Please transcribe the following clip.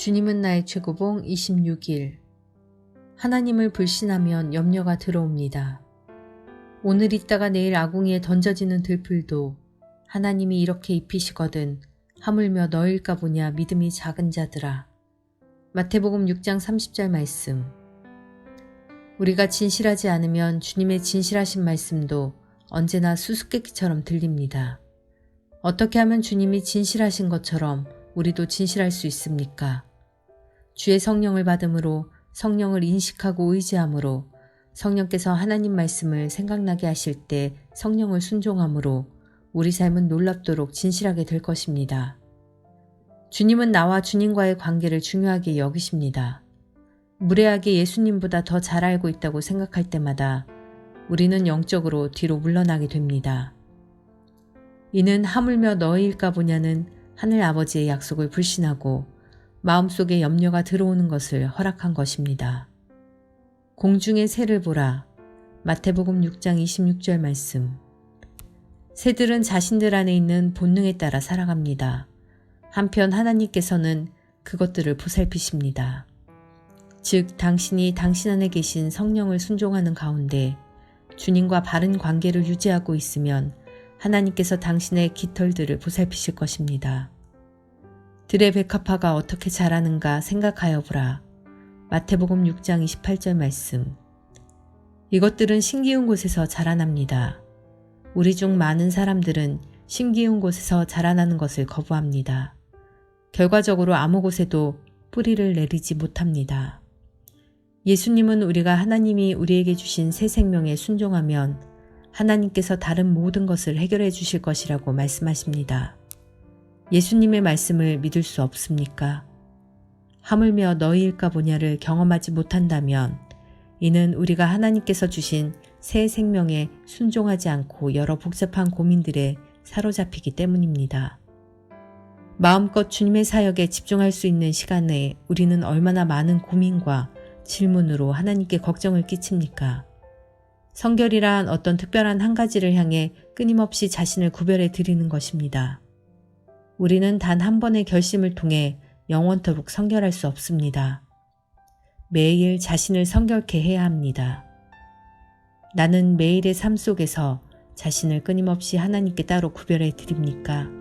주님은 나의 최고봉 26일. 하나님을 불신하면 염려가 들어옵니다. 오늘 있다가 내일 아궁이에 던져지는 들풀도 하나님이 이렇게 입히시거든 하물며 너일까 보냐 믿음이 작은 자들아. 마태복음 6장 30절 말씀. 우리가 진실하지 않으면 주님의 진실하신 말씀도 언제나 수수께끼처럼 들립니다. 어떻게 하면 주님이 진실하신 것처럼 우리도 진실할 수 있습니까? 주의 성령을 받음으로 성령을 인식하고 의지함으로 성령께서 하나님 말씀을 생각나게 하실 때 성령을 순종함으로 우리 삶은 놀랍도록 진실하게 될 것입니다. 주님은 나와 주님과의 관계를 중요하게 여기십니다. 무례하게 예수님보다 더 잘 알고 있다고 생각할 때마다 우리는 영적으로 뒤로 물러나게 됩니다. 이는 하물며 너희일까 보냐는 하늘 아버지의 약속을 불신하고 마음속에 염려가 들어오는 것을 허락한 것입니다. 공중의 새를 보라. 마태복음 6장 26절 말씀. 새들은 자신들 안에 있는 본능에 따라 살아갑니다. 한편 하나님께서는 그것들을 보살피십니다. 즉, 당신이 당신 안에 계신 성령을 순종하는 가운데 주님과 바른 관계를 유지하고 있으면 하나님께서 당신의 깃털들을 보살피실 것입니다. 들의 백합화가 어떻게 자라는가 생각하여 보라. 마태복음 6장 28절 말씀. 이것들은 신기운 곳에서 자라납니다. 우리 중 많은 사람들은 신기운 곳에서 자라나는 것을 거부합니다. 결과적으로 아무 곳에도 뿌리를 내리지 못합니다. 예수님은 우리가 하나님이 우리에게 주신 새 생명에 순종하면 하나님께서 다른 모든 것을 해결해 주실 것이라고 말씀하십니다. 예수님의 말씀을 믿을 수 없습니까? 하물며 너희일까 보냐를 경험하지 못한다면 이는 우리가 하나님께서 주신 새 생명에 순종하지 않고 여러 복잡한 고민들에 사로잡히기 때문입니다. 마음껏 주님의 사역에 집중할 수 있는 시간에 우리는 얼마나 많은 고민과 질문으로 하나님께 걱정을 끼칩니까? 성결이란 어떤 특별한 한 가지를 향해 끊임없이 자신을 구별해 드리는 것입니다. 우리는 단 한 번의 결심을 통해 영원토록 성결할 수 없습니다. 매일 자신을 성결케 해야 합니다. 나는 매일의 삶 속에서 자신을 끊임없이 하나님께 따로 구별해 드립니까?